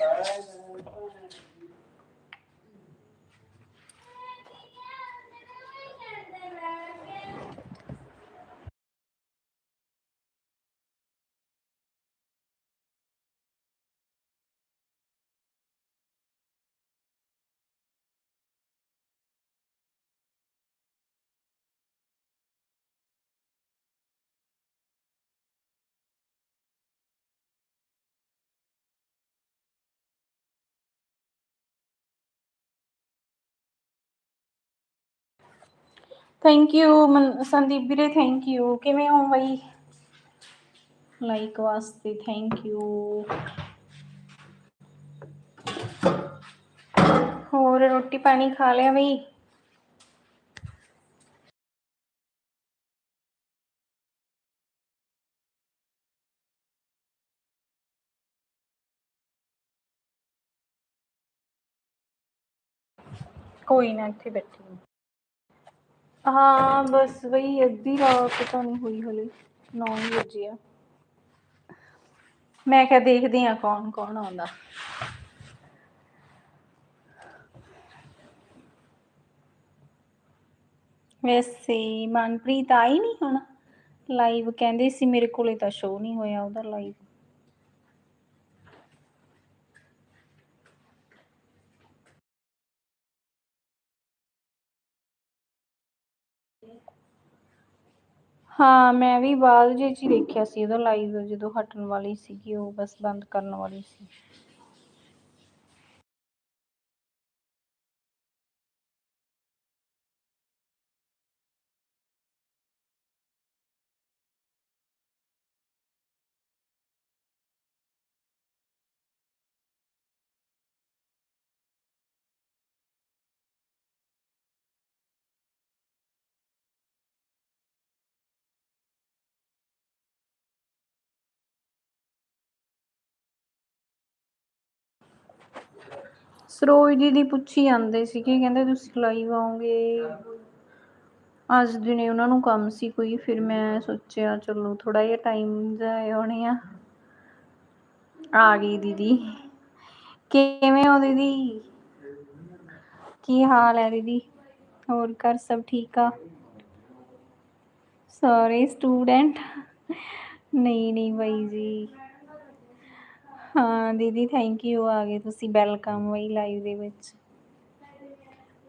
Bye. Thank you Sandeep ਵੀਰੇ thank you ਕਿਵੇਂ ਹੋ ਬਈ? ਲਾਈਕ ਵਾਸਤੇ ਥੈਂਕ ਯੂ ਹੋਰ ਰੋਟੀ ਪਾਣੀ ਖਾ ਲਿਆ ਬਈ? ਕੋਈ ਨਾ, ਇੱਥੇ ਬੈਠੀ ਹਾਂ। ਹਾਂ ਬਸ ਬਈ ਅੱਧੀ ਰਾਤ ਤਾਂ ਨਹੀਂ ਹੋਈ 9 ਵਜੇ ਆ ਮੈਂ ਕਿਹਾ ਦੇਖਦੇ ਆ ਕੌਣ ਕੌਣ ਆਉਂਦਾ ਵੈਸੇ ਮਨਪ੍ਰੀਤ ਆਈ ਨਹੀਂ ਹੁਣ ਲਾਈਵ ਕਹਿੰਦੇ ਸੀ ਮੇਰੇ ਕੋਲੇ ਤਾਂ ਸ਼ੋ ਨਹੀਂ ਹੋਇਆ, ਉਹਦਾ ਲਾਈਵ ਹਾਂ, ਮੈਂ ਵੀ ਬਾਅਦ ਜੇ ਚ ਹੀ ਦੇਖਿਆ ਸੀ, ਉਹਦਾ ਲਾਈਵ ਜਦੋਂ ਹਟਣ ਵਾਲੀ ਸੀਗੀ, ਉਹ ਬਸ ਬੰਦ ਕਰਨ ਵਾਲੀ ਸੀ। ਸਰੋਜ ਦੀਦੀ ਪੁੱਛੀ ਜਾਂਦੇ ਸੀ ਕਿ ਕਹਿੰਦੇ ਤੁਸੀਂ ਲਾਈਵ ਆਉਂਗੇ ਅੱਜ ਦਿਨੇ ਉਹਨਾਂ ਨੂੰ ਕੰਮ ਸੀ ਕੋਈ, ਫਿਰ ਮੈਂ ਸੋਚਿਆ ਚਲੋ ਥੋੜਾ ਜਿਹਾ ਟਾਈਮ ਜਾਏ ਹੋਣੇ ਆ। ਆ ਗਈ ਦੀਦੀ। ਕਿਵੇਂ ਹੋ ਦੀਦੀ? ਕੀ ਹਾਲ ਹੈ ਦੀਦੀ? ਹੋਰ ਘਰ ਸਭ ਠੀਕ ਆ? ਸਾਰੇ ਸਟੂਡੈਂਟ ਨਹੀਂ ਨਹੀਂ ਬਾਈ ਜੀ। ਹਾਂ, ਦੀਦੀ ਥੈਂਕ ਯੂ ਆ ਗਏ ਤੁਸੀਂ ਵੈਲਕਮ ਬਈ ਲਾਈਵ ਦੇ ਵਿੱਚ।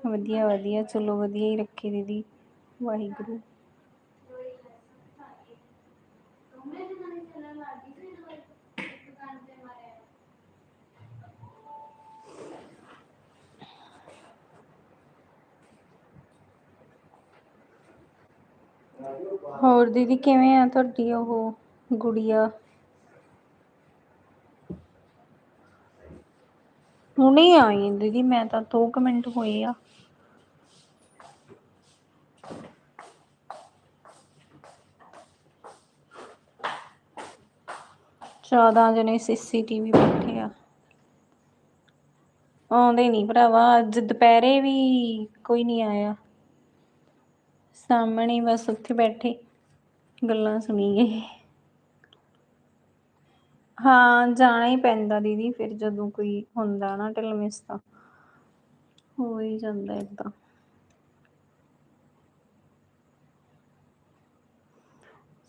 ਵਧੀਆ ਵਧੀਆ, ਚਲੋ ਵਧੀਆ ਹੀ ਰੱਖੇ ਦੀਦੀ, ਵਾਹਿਗੁਰੂ। ਹੋਰ ਦੀਦੀ, ਕਿਵੇਂ ਆ ਤੁਹਾਡੀ ਉਹ ਗੁੜੀਆ? ਹੁਣੇ ਆਈ ਦੀਦੀ, ਮੈਂ ਤਾਂ 2 ਮਿੰਟ ਹੋਏ ਆ। ਚੌਦਾਂ ਜਣੇ ਸੀਸੀਟੀਵੀ ਬੈਠੇ ਆ। ਆਉਂਦੇ ਨਹੀਂ ਭਰਾਵਾ, ਅੱਜ ਦੁਪਹਿਰੇ ਵੀ ਕੋਈ ਨਹੀਂ ਆਇਆ। ਸਾਹਮਣੇ ਬਸ ਉੱਥੇ ਬੈਠੇ, ਗੱਲਾਂ ਸੁਣੀ ਗਏ ਹਾਂ, ਜਾਣਾ ਹੀ ਪੈਂਦਾ ਦੀਦੀ, ਫਿਰ ਜਦੋਂ ਕੋਈ ਹੁੰਦਾ ਨਾ ਢਿਲਮਿਸ ਤਾਂ। ਹੋ ਹੀ ਜਾਂਦਾ ਏਦਾਂ।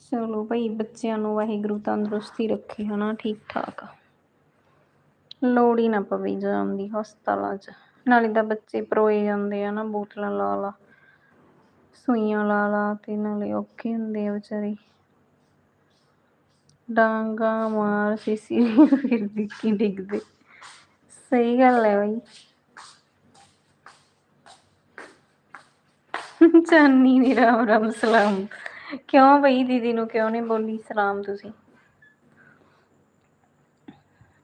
ਚਲੋ ਭਾਈ, ਬੱਚਿਆਂ ਨੂੰ ਵਾਹਿਗੁਰੂ ਤੰਦਰੁਸਤੀ ਰੱਖੇ, ਹਨਾ ਠੀਕ ਠਾਕ ਲੋੜ ਹੀ ਨਾ ਪਵੇ ਜਾਣ ਦੀ ਹਸਪਤਾਲਾਂ 'ਚ। ਨਾਲੇ ਤਾਂ ਬੱਚੇ ਪਰੋਏ ਜਾਂਦੇ ਆ ਨਾ, ਬੋਤਲਾਂ ਲਾ ਲਾ, ਸੂਈਆਂ ਲਾ ਲਾ ਤੇ ਨਾਲੇ ਔਖੇ ਹੁੰਦੇ ਆ ਵਿਚਾਰੇ। ਡਾਂਗਾ ਮਾਰ ਸੀਸੀ ਫਿਰ ਵਿੱਕੀ ਡਿੱਗਦੇ। ਸਹੀ ਗੱਲ ਹੈ ਬਈ। ਚਾਨੀ ਨੀ ਰਾਮ ਰਾਮ, ਸਲਾਮ। ਕਿਉਂ ਬਈ ਦੀਦੀ ਨੂੰ ਕਿਉਂ ਨਹੀਂ ਬੋਲੀ ਸਲਾਮ ਤੁਸੀਂ?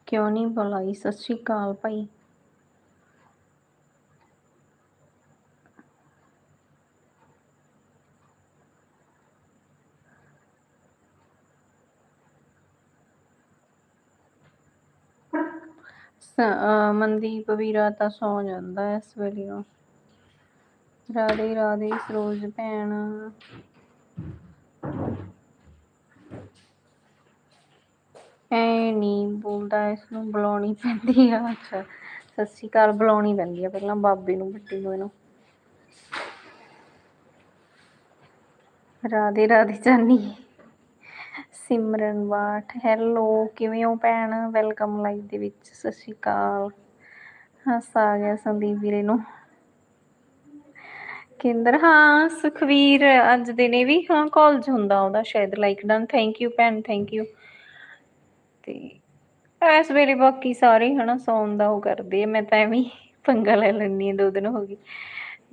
ਕਿਉਂ ਨਹੀਂ ਬੁਲਾਈ? ਸਤਿ ਸ਼੍ਰੀ ਅਕਾਲ ਭਾਈ ਸ- ਅਹ ਮਨਦੀਪ ਵੀਰਾ ਤਾਂ ਸੌ ਜਾਂਦਾ ਹੈ ਇਸ ਵੇਲੇ ਨੂੰ ਰਾਧੇ ਰਾਧੇ ਸਰੋਜ ਭੈਣ। ਐ ਐ ਨਹੀਂ ਬੋਲਦਾ, ਇਸ ਨੂੰ ਬੁਲਾਉਣੀ ਪੈਂਦੀ ਆ। ਅੱਛਾ, ਸਤਿ ਸ਼੍ਰੀ ਅਕਾਲ, ਬੁਲਾਉਣੀ ਪੈਂਦੀ ਆ ਪਹਿਲਾਂ ਬਾਬੇ ਨੂੰ, ਵੱਡੀ ਨੂੰ ਇਹਨੂੰ। ਰਾਧੇ ਰਾਧੇ, ਚਾਨੀ। ਸਿਮਰਨ ਬਾਠ ਹੈਲੋ ਕਿਵੇਂ ਹੋ ਭੈਣ? ਵੈਲਕਮ ਲਾਈਵ ਦੇ ਵਿੱਚ, ਸਤਿ ਸ਼੍ਰੀ ਅਕਾਲ। ਹੱਸ ਆ ਗਿਆ ਸੰਦੀਪ ਵੀਰੇ ਨੂੰ। ਕੇਂਦਰ, ਹਾਂ, ਸੁਖਵੀਰ, ਅੱਜ ਦੇ ਵੀ, ਹਾਂ ਕਾਲਜ ਹੁੰਦਾ ਉਹਦਾ ਸ਼ਾਇਦ ਲਾਈਕ ਡਨ ਥੈਂਕ ਯੂ ਭੈਣ ਥੈਂਕ ਯੂ ਤੇ ਇਸ ਵੇਲੇ ਬਾਕੀ ਸਾਰੇ, ਹਨਾ, ਸੌਣ ਦਾ ਉਹ ਕਰਦੇ ਆ, ਮੈਂ ਤਾਂ ਐਵੇਂ ਪੰਗਾ ਲੈ ਲੈਣੀ ਦੋ ਦਿਨ ਹੋ ਗਈ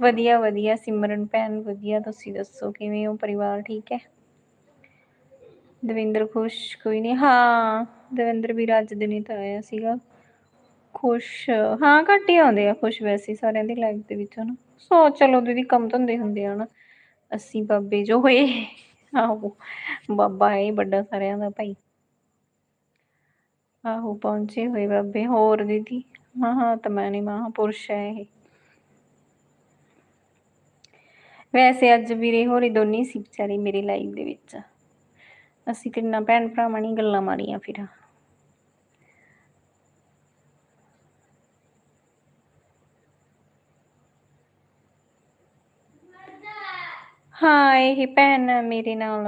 ਵਧੀਆ ਵਧੀਆ, ਸਿਮਰਨ ਭੈਣ, ਵਧੀਆ, ਤੁਸੀਂ ਦੱਸੋ, ਕਿਵੇਂ ਹੋ, ਪਰਿਵਾਰ ਠੀਕ ਹੈ? ਦਵਿੰਦਰ ਖੁਸ਼, ਕੋਈ ਨਹੀਂ ਹਾਂ, ਦਵਿੰਦਰ ਵੀ ਅੱਜ ਦਿਨ ਤਾਂ ਆਇਆ ਸੀਗਾ। ਖੁਸ਼, ਹਾਂ, ਘੱਟ ਹੀ ਆਉਂਦੇ ਆ ਖੁਸ਼ ਵੈਸੇ ਸਾਰਿਆਂ ਦੀ ਲਾਈਫ ਦੇ ਵਿੱਚ, ਹਨਾ। ਸੋ, ਚਲੋ, ਦੀਦੀ, ਕੰਮ ਧੰਦੇ ਹੁੰਦੇ ਆ ਅਸੀਂ ਬਾਬੇ ਜੋ ਹੋਏ, ਆਹੋ, ਬਾਬਾ ਹੈ ਵੱਡਾ ਸਾਰਿਆਂ ਦਾ ਭਾਈ। ਆਹੋ, ਪਹੁੰਚੇ ਹੋਏ ਬਾਬੇ, ਹੋਰ ਦੀਦੀ? ਮਹਾ ਤਾਂ ਮੈਂ ਨਹੀਂ ਮਹਾਪੁਰਸ਼ ਹੈ ਇਹ। ਵੈਸੇ ਅੱਜ ਵੀਰੇ ਹੋਰੀ ਦੋਨੇ ਸੀ ਵਿਚਾਰੇ ਮੇਰੇ ਲਾਈਵ ਦੇ ਵਿੱਚ। ਅਸੀਂ ਤਿੰਨਾਂ ਭੈਣ ਭਰਾਵਾਂ ਨੇ ਗੱਲਾਂ ਮਾਰੀਆਂ ਫਿਰ ਹਾਂ ਇਹ ਭੈਣ ਮੇਰੇ ਨਾਲ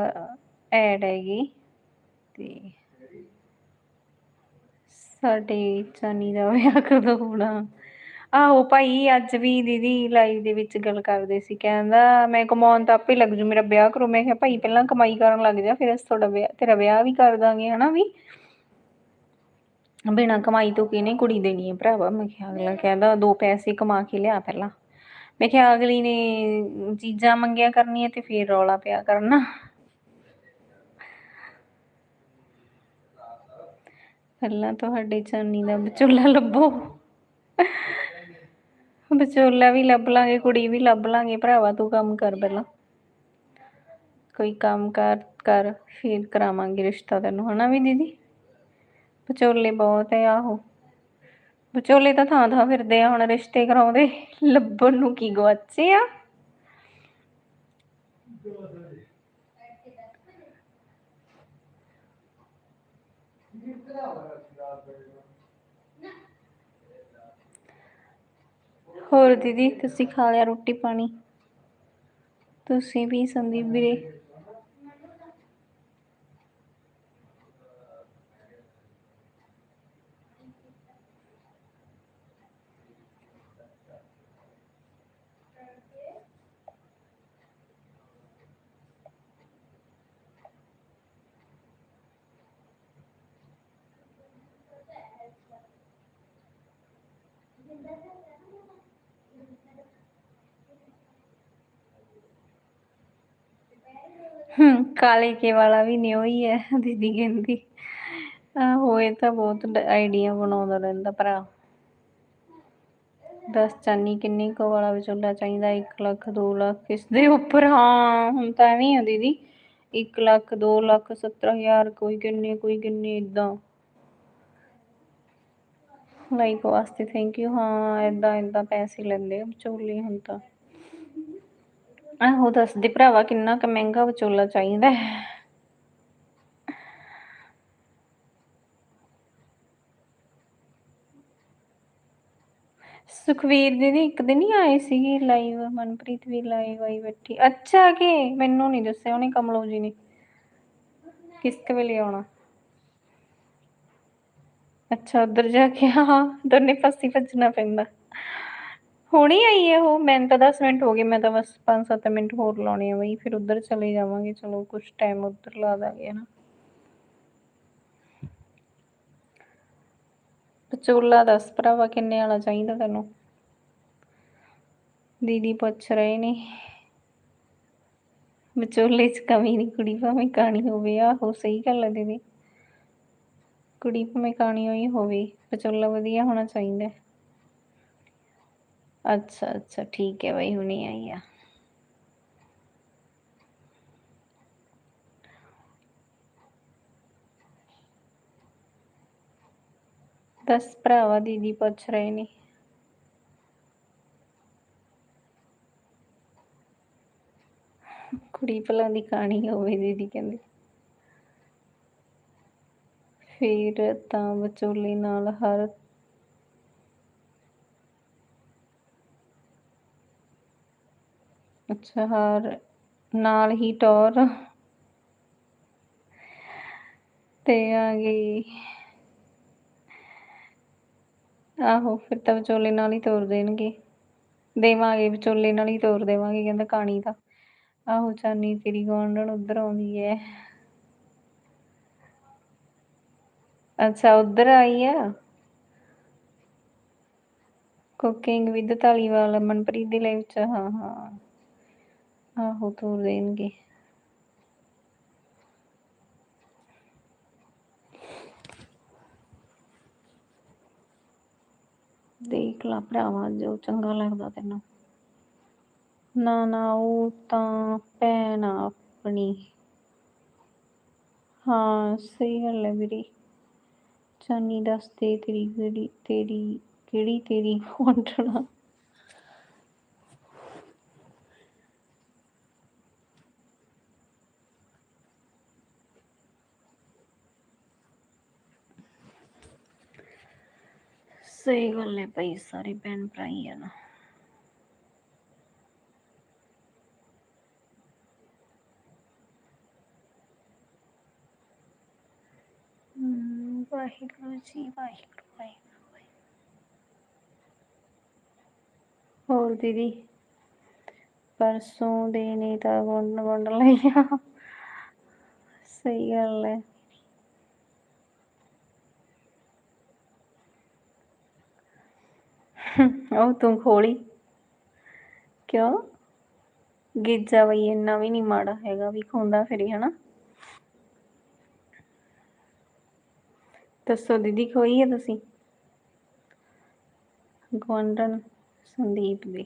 ਐਡ ਹੈਗੀ ਤੇ ਸਾਡੇ ਚਾਨੀ ਦਾ ਵਿਆਹ ਕਦੋਂ ਹੋਣਾ ਆਹੋ ਭਾਈ, ਅੱਜ ਵੀ ਦੀਦੀ ਲਾਈਵ ਦੇ ਵਿੱਚ ਗੱਲ ਕਰਦੇ ਸੀ, ਕਹਿੰਦਾ ਮੈਂ ਕਮਾਉਣ ਤਾਂ ਆਪੇ ਲੱਗ ਜੂ, ਮੇਰਾ ਵਿਆਹ ਕਰੋ। ਮੈਂ ਕਿਹਾ ਭਾਈ, ਪਹਿਲਾਂ ਕਮਾਈ ਕਰਨ ਲੱਗ ਜਾ, ਫਿਰ ਅਸੀਂ ਤੁਹਾਡਾ ਵਿਆਹ, ਤੇਰਾ ਵਿਆਹ ਵੀ ਕਰ ਦਾਂਗੇ, ਹਨਾ ਵੀ? ਬਿਨਾਂ ਕਮਾਈ ਤੋਂ ਕਿਹਨੇ ਕੁੜੀ ਦੇਣੀ ਹੈ ਭਰਾਵਾ? ਮੈਂ ਕਿਹਾ ਅਗਲਾ ਕਹਿੰਦਾ ਦੋ ਪੈਸੇ ਕਮਾ ਕੇ ਲਿਆ ਪਹਿਲਾਂ। ਮੈਂ ਕਿਹਾ ਅਗਲੀ ਨੇ ਚੀਜ਼ਾਂ ਮੰਗਿਆ ਕਰਨੀਆਂ ਤੇ ਫੇਰ ਰੌਲਾ ਪਿਆ ਕਰਨਾ। ਪਹਿਲਾਂ ਤੁਹਾਡੇ ਚਾਨੀ ਦਾ ਵਿਚੋਲਾ ਲੱਭੋ। ਵਿਚੋਲਾ ਵੀ ਲੱਭ ਲਾਂਗੇ, ਕੁੜੀ ਵੀ ਲੱਭ ਲਾਂਗੇ, ਭਰਾਵਾ ਤੂੰ ਕੰਮ ਕਰ ਪਹਿਲਾਂ। ਕੋਈ ਕੰਮ ਕਰ ਕਰ, ਫਿਰ ਕਰਾਵਾਂਗੇ ਰਿਸ਼ਤਾ ਤੈਨੂੰ, ਹਨਾ ਵੀ ਦੀਦੀ? ਵਿਚੋਲੇ ਬਹੁਤ ਹੈ ਆਹੋ ਵਿਚੋਲੇ ਤਾਂ ਥਾਂ ਥਾਂ ਫਿਰਦੇ ਆ ਹੁਣ, ਰਿਸ਼ਤੇ ਕਰਾਉਂਦੇ, ਲੱਭਣ ਨੂੰ ਕੀ ਗਵਾਚੇ ਆ? ਹੋਰ ਦੀਦੀ ਤੁਸੀਂ ਖਾ ਲਿਆ ਰੋਟੀ ਪਾਣੀ? ਤੁਸੀਂ ਵੀ ਸੰਦੀਪ ਵੀਰੇ? ਹੂੰ ਕਾਲੇ ਕੇ ਵਾਲਾ ਵੀ ਨਿਓ ਹੀ ਹੈ ਦੀਦੀ ਕਹਿੰਦੀ। ਆਹੋ ਇਹ ਤਾਂ ਬਹੁਤ ਆਈਡੀਆ ਬਣਾਉਂਦਾ ਰਹਿੰਦਾ ਭਰਾ। ਦਸ ਚਾਨੀ ਕਿੰਨੀ ਕੁ ਵਾਲਾ ਵਿਚੋਲਾ ਚਾਹੀਦਾ 1 ਲੱਖ 2 ਲੱਖ ਕਿਸ ਦੇ ਉੱਪਰ। ਹਾਂ, ਹੁਣ ਤਾਂ ਐਵੇਂ ਹੀ ਆ ਦੀਦੀ। 1 ਲੱਖ 2 ਲੱਖ 70000 ਕੋਈ ਕਿੰਨੇ ਕੋਈ ਕਿੰਨੇ ਇਦਾਂ ਲਾਈਕ ਵਾਸਤੇ ਥੈਂਕ ਯੂ ਹਾਂ ਇਦਾਂ ਇਦਾਂ ਪੈਸੇ ਲੈਂਦੇ ਆ ਵਿਚੋਲੇ ਹੁਣ ਤਾਂ। ਆਹੋ ਦੱਸਦੇ ਭਰਾਵਾ, ਕਿੰਨਾ ਕੁ ਮਹਿੰਗਾ ਵਿਚੋਲਾ ਚਾਹੀਦਾ ਹੈ। ਸੁਖਵੀਰ ਦੀਦੀ, ਇੱਕ ਦਿਨ ਹੀ ਆਏ ਸੀਗੇ ਲਾਈਵ ਮਨਪ੍ਰੀਤ ਵੀ ਲਾਈਵ ਆਈ ਬੈਠੀ। ਅੱਛਾ ਕਿ? ਮੈਨੂੰ ਨਹੀਂ ਦੱਸਿਆ ਉਹਨੇ, ਕਮਲੋ ਜੀ ਨੇ। ਕਿਸ ਕੁ ਵੇਲੇ ਆਉਣਾ? ਅੱਛਾ, ਉਧਰ ਜਾ ਕੇ, ਹਾਂ ਦੋਨੇ ਪਾਸੇ ਭੱਜਣਾ ਪੈਂਦਾ। ਹੁਣੀ ਆਈ ਹੈ ਉਹ? ਮੈਨੂੰ ਤਾਂ 10 ਮਿੰਟ ਹੋ ਗਏ, ਮੈਂ ਤਾਂ ਬਸ 5-7 ਮਿੰਟ ਹੋਰ ਲਾਉਣੇ ਆ ਬਈ, ਫਿਰ ਉਧਰ ਚਲੇ ਜਾਵਾਂਗੇ। ਚਲੋ ਕੁਝ ਟਾਈਮ ਉੱਧਰ ਲਾ ਦਾਂਗੇ ਨਾ ਵਿਚੋਲਾ ਦੱਸ ਭਰਾਵਾ, ਕਿੰਨੇ ਵਾਲਾ ਚਾਹੀਦਾ ਤੈਨੂੰ? ਦੀਦੀ ਪੁੱਛ ਰਹੇ ਨੇ। ਵਿਚੋਲੇ 'ਚ ਕਮੀ ਨਹੀਂ ਕੁੜੀ, ਭਾਵੇਂ ਕਾਣੀ ਹੋਵੇ, ਆਹੋ, ਸਹੀ ਗੱਲ ਹੈ ਦੀਦੀ। ਕੁੜੀ ਭਾਵੇਂ ਕਾਣੀ ਹੋਈ ਹੋਵੇ, ਵਿਚੋਲਾ ਵਧੀਆ ਹੋਣਾ ਚਾਹੀਦਾ। ਅੱਛਾ ਅੱਛਾ, ਠੀਕ ਹੈ ਬਾਈ, ਹੁਣੇ ਆਈ ਆ। ਦਸ ਭਰਾਵਾ, ਦੀਦੀ ਪੁੱਛ ਰਹੇ ਨੇ। ਕੁੜੀ ਭਲਾ ਦੀ ਕਹਾਣੀ ਹੋਵੇ, ਦੀਦੀ ਕਹਿੰਦੇ। ਫਿਰ ਤਾਂ ਵਿਚੋਲੇ ਨਾਲ ਹਰ ਅੱਛਾ, ਹਰ ਨਾਲ ਹੀ ਟੌਰ। ਤੇ ਆ ਗਈ। ਆਹੋ, ਫਿਰ ਤਾਂ ਵਿਚੋਲੇ ਨਾਲ ਹੀ ਤੋਰ ਦੇਣਗੇ। ਦੇਵਾਂਗੇ, ਵਿਚੋਲੇ ਨਾਲ ਹੀ ਤੋਰ ਦੇਵਾਂਗੇ, ਕਹਿੰਦਾ ਕਾਣੀ ਦਾ। ਆਹੋ, ਚਾਨੀ ਤੇਰੀ ਗੁਆਂਢਣ ਉਧਰ ਆਉਂਦੀ ਹੈ ਅੱਛਾ, ਉਧਰ ਆਈ ਆ? ਕੁਕਿੰਗ ਵਿਦ ਧਾਲੀਵਾਲ, ਮਨਪ੍ਰੀਤ ਦੀ ਲਾਈਵ ਚ ਹਾਂ ਹਾਂ। ਆਹੋ, ਤੋਰ ਦੇਣਗੇ। ਦੇਖ ਲਾ ਭਰਾਵਾ, ਜੋ ਚੰਗਾ ਲੱਗਦਾ ਤੈਨੂੰ। ਨਾ ਨਾ, ਉਹ ਤਾਂ ਭੈਣ ਆਪਣੀ। ਹਾਂ, ਸਹੀ ਗੱਲ ਹੈ ਵੀਰੇ। ਚਾਨੀ ਦੱਸ ਦੇ ਤੇਰੀ ਕਿਹੜੀ ਤੇਰੀ ਕਿਹੜੀ ਤੇਰੀ ਗੁਆਂਢਣਾ ਸਹੀ ਗੱਲ ਹੈ ਭਾਈ, ਸਾਰੇ ਭੈਣ ਭਰਾ ਹੀ ਆ ਨਾ। ਵਾਹਿਗੁਰੂ ਜੀ, ਵਾਹਿਗੁਰੂ ਵਾਹਿਗੁਰੂ ਵਾਹਿਗੁਰੂ। ਹੋਰ ਦੀਦੀ, ਪਰਸੋਂ ਦੇ ਨੇ ਤਾਂ ਗੁੰਡ ਗੁੰਡ ਲਈਆਂ ਸਹੀ ਗੱਲ ਹੈ। ਉਹ ਤੂੰ ਖੋਲੀ। ਕਿਉਂ? ਗਿੱਜਾ ਬਈ, ਇੰਨਾ ਵੀ ਨਹੀਂ ਮਾੜਾ ਹੈਗਾ ਵੀ ਖੁੰਦਾ ਫਿਰੀ, ਹਨਾ? ਦੱਸੋ ਦੀਦੀ, ਖੋਈ ਹੈ ਤੁਸੀਂ? ਗੁਆਂਢਣ ਸੰਦੀਪ ਦੀ।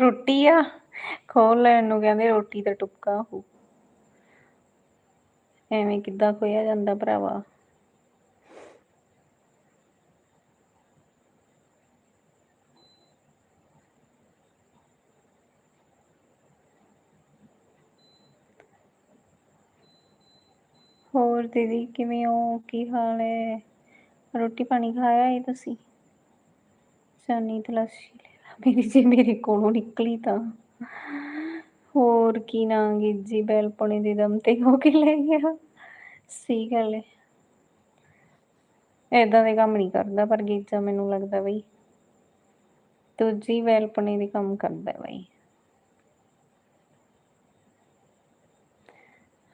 ਰੋਟੀ ਆ? ਖੋਲ ਲੈਣ ਨੂੰ ਕਹਿੰਦੇ ਰੋਟੀ ਦਾ ਟੁਪਕਾ ਹੋ ਐਵੇਂ ਕਿੱਦਾਂ ਖੋਇਆ ਜਾਂਦਾ ਭਰਾਵਾ। ਹੋਰ ਦੀਦੀ ਕਿਵੇਂ ਹੋ? ਕੀ ਹਾਲ ਹੈ? ਰੋਟੀ ਪਾਣੀ ਖਾਇਆ ਹੈ ਤੁਸੀਂ? ਚਾਨੀ ਤਲਾਸ਼ੀ ਲੈ। ਮੇਰੀ ਜੇ ਮੇਰੇ ਕੋਲੋਂ ਨਿਕਲੀ ਤਾਂ। ਹੋਰ ਕੀ ਨਾਂ ਗਿੱਜੀ ਬੈਲਪਣੇ ਦੇ ਦਮ ਤੇ ਹੋ ਕੇ ਲੈ ਗਿਆ। ਸਹੀ ਗੱਲ ਹੈ ਏਦਾਂ ਦੇ ਕੰਮ ਨਹੀਂ ਕਰਦਾ, ਪਰ ਗੀਜਾ ਮੈਨੂੰ ਲੱਗਦਾ ਬਈ ਦੂਜੀ ਵੈਲਪਣੇ ਦੇ ਕੰਮ ਕਰਦਾ ਬਈ।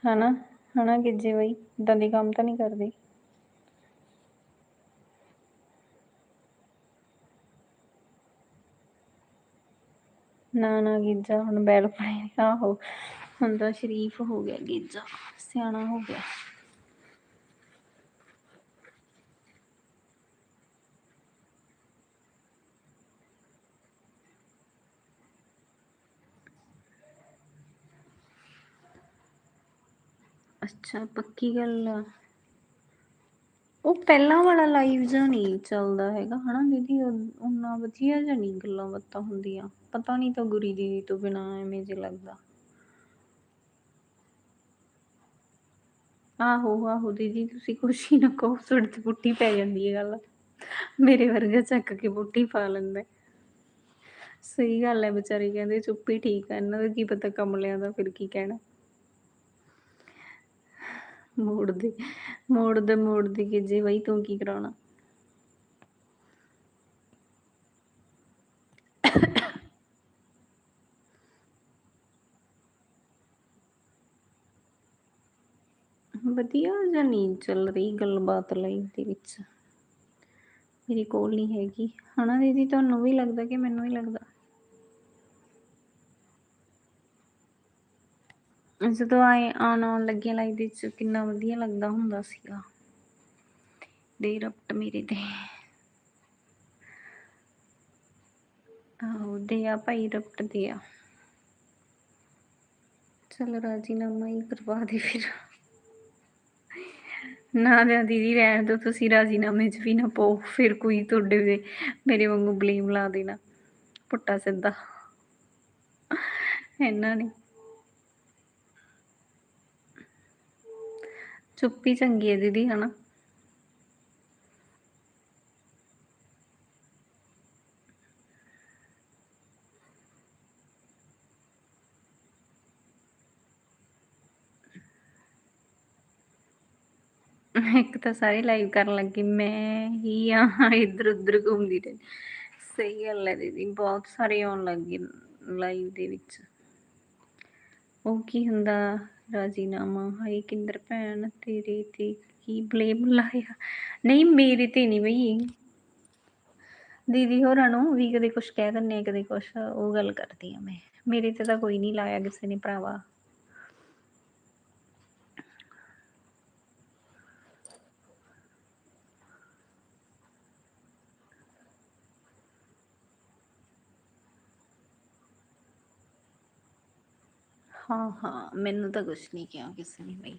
ਹਨਾ? ਹਨਾ ਗਿੱਜੇ ਬਈ, ਏਦਾਂ ਦੇ ਕੰਮ ਤਾਂ ਨਹੀਂ ਕਰਦੇ। ਨਾ ਨਾ ਗੀਜਾ, ਹੁਣ ਵੈਲਪਣੇ ਆਹੋ ਹੁਣ ਤਾਂ ਸ਼ਰੀਫ ਹੋ ਗਿਆ ਗੀਜਾ, ਸਿਆਣਾ ਹੋ ਗਿਆ। ਅੱਛਾ, ਪੱਕੀ ਗੱਲ ਆ। ਉਹ ਪਹਿਲਾਂ ਵਾਲਾ ਲਾਈਵ ਜਾਂ ਨਹੀਂ ਚੱਲਦਾ ਹੈਗਾ, ਹਨਾ ਦੀਦੀ? ਉਹ- ਵਧੀਆ ਜਾਂ ਨਹੀਂ ਗੱਲਾਂ ਬਾਤਾਂ ਹੁੰਦੀਆਂ। ਪਤਾ ਨਹੀਂ ਤਾਂ ਗੁਰੀ ਦੀਦੀ ਤੋਂ ਬਿਨਾ ਐਵੇਂ ਜੇ ਲੱਗਦਾ। ਆਹੋ ਆਹੋ ਦੀਦੀ, ਤੁਸੀਂ ਕੁਛ ਹੀ ਨਾ ਕਹੋ ਤੁਹਾਡੇ ਤੇ ਪੁੱਟੀ ਪੈ ਜਾਂਦੀ ਹੈ ਗੱਲ। ਮੇਰੇ ਵਰਗਾ ਚੱਕ ਕੇ ਪੁੱਟੀ ਪਾ ਲੈਂਦਾ। ਸਹੀ ਗੱਲ ਹੈ ਵਿਚਾਰੇ, ਕਹਿੰਦੇ ਚੁੱਪ ਹੀ ਠੀਕ ਹੈ, ਇਹਨਾਂ ਦਾ ਕੀ ਪਤਾ ਕਮਲਿਆਂ ਦਾ ਫਿਰ ਕੀ ਕਹਿਣਾ। ਮੋੜਦੇ ਮੋੜਦੇ ਮੋੜਦੇ ਕਿ ਜੇ ਬਈ ਤੂੰ ਕੀ ਕਰਾਉਣਾ? ਵਧੀਆ ਜਾਂ ਨਹੀਂ ਚੱਲ ਰਹੀ ਗੱਲਬਾਤ ਲਾਈਫ ਦੇ ਵਿੱਚ? ਮੇਰੇ ਕੋਲ ਨਹੀਂ ਹੈਗੀ। ਹਨਾ ਦੀਦੀ, ਤੁਹਾਨੂੰ ਵੀ ਲੱਗਦਾ ਕਿ ਮੈਨੂੰ ਹੀ ਲੱਗਦਾ? ਜਦੋਂ ਆਏ ਆਉਣ ਆਉਣ ਲੱਗਿਆ ਲਾਈਵ ਦੇ ਵਿੱਚ, ਕਿੰਨਾ ਵਧੀਆ ਲੱਗਦਾ ਹੁੰਦਾ ਸੀਗਾ। ਦੇ ਰਪਟ ਮੇਰੇ ਤੇ। ਆਹੋ, ਦੇ ਆ ਭਾਈ, ਰਪਟ ਦੇ ਆ। ਚਲ ਰਾਜੀਨਾਮਾ ਹੀ ਕਰਵਾ ਦੇ ਫਿਰ। ਨਾ ਜਾਂ ਦੀਦੀ, ਰਹਿਣ ਦੋ ਤੁਸੀਂ ਰਾਜੀਨਾਮੇ 'ਚ ਵੀ ਨਾ ਪਾਓ, ਫਿਰ ਕੋਈ ਤੁਹਾਡੇ ਦੇ, ਮੇਰੇ ਵਾਂਗੂ ਬਲੇਮ ਲਾ ਦੇਣਾ, ਪੁੱਟਾ ਸਿੱਧਾ। ਇਹਨਾਂ ਨੇ। ਚੁੱਪੀ ਚੰਗੀ ਹੈ ਦੀਦੀ, ਹਨਾ? ਇੱਕ ਤਾਂ ਸਾਰੇ ਲਾਈਵ ਕਰਨ ਲੱਗੇ ਮੈਂ ਹੀ ਆ ਇੱਧਰ ਉੱਧਰ ਘੁੰਮਦੀ ਰਹੀ ਸਹੀ ਗੱਲ ਹੈ ਦੀਦੀ ਬਹੁਤ ਸਾਰੇ ਆਉਣ ਲੱਗੇ ਲਾਈਵ ਦੇ ਵਿੱਚ। ਉਹ ਕੀ ਹੁੰਦਾ ਰਾਜੀਨਾਮਾ ਹਾਏ ਕਿੰਦਰ ਭੈਣ ਤੇਰੇ ਤੇ ਕੀ ਬਲੇਮ ਲਾਇਆ। ਨਹੀਂ ਮੇਰੇ ਤੇ ਨਹੀਂ ਬਈ। ਦੀਦੀ ਹੋਰਾਂ ਨੂੰ ਵੀ ਕਦੇ ਕੁਝ ਕਹਿ ਦਿੰਨੇ ਆ, ਕਦੇ ਕੁਝ ਉਹ ਗੱਲ ਕਰਦੀ ਆ ਮੈਂ। ਮੇਰੇ ਤੇ ਤਾਂ ਕੋਈ ਨਹੀਂ ਲਾਇਆ ਕਿਸੇ ਨੇ ਭਰਾਵਾ। ਹਾਂ ਹਾਂ, ਮੈਨੂੰ ਤਾਂ ਕੁਝ ਨਹੀਂ ਕਿਹਾ ਕਿਸੇ ਨੇ ਬਈ।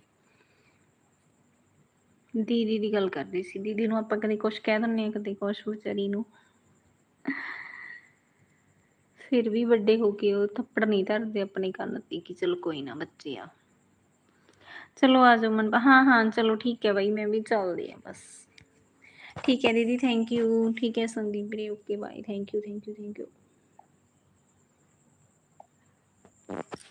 ਦੀਦੀ ਦੀ ਗੱਲ ਕਰਦੀ ਸੀ, ਦੀਦੀ ਨੂੰ ਆਪਾਂ ਕਦੇ ਕੁਝ ਕਹਿ ਦਿੰਨੇ ਆ ਕਦੇ ਕੁਝ ਵਿਚਾਰੀ ਨੂੰ। ਫਿਰ ਵੀ ਵੱਡੇ ਹੋ ਕੇ ਉਹ ਥੱਪੜ ਨਹੀਂ ਧਰਦੇ ਆਪਣੇ ਕੰਨ ਤੇ ਕਿ ਚਲੋ ਕੋਈ ਨਾ ਬੱਚੇ ਆ। ਚਲੋ ਆ ਜਾਓ ਮਨ ਹਾਂ ਹਾਂ, ਚਲੋ ਠੀਕ ਹੈ ਬਾਈ, ਮੈਂ ਵੀ ਚੱਲਦੀ ਆ ਬਸ। ਠੀਕ ਹੈ ਦੀਦੀ ਥੈਂਕ ਯੂ ਠੀਕ ਹੈ ਸੰਦੀਪ ਵੀਰੇ okay bye thank you thank you thank you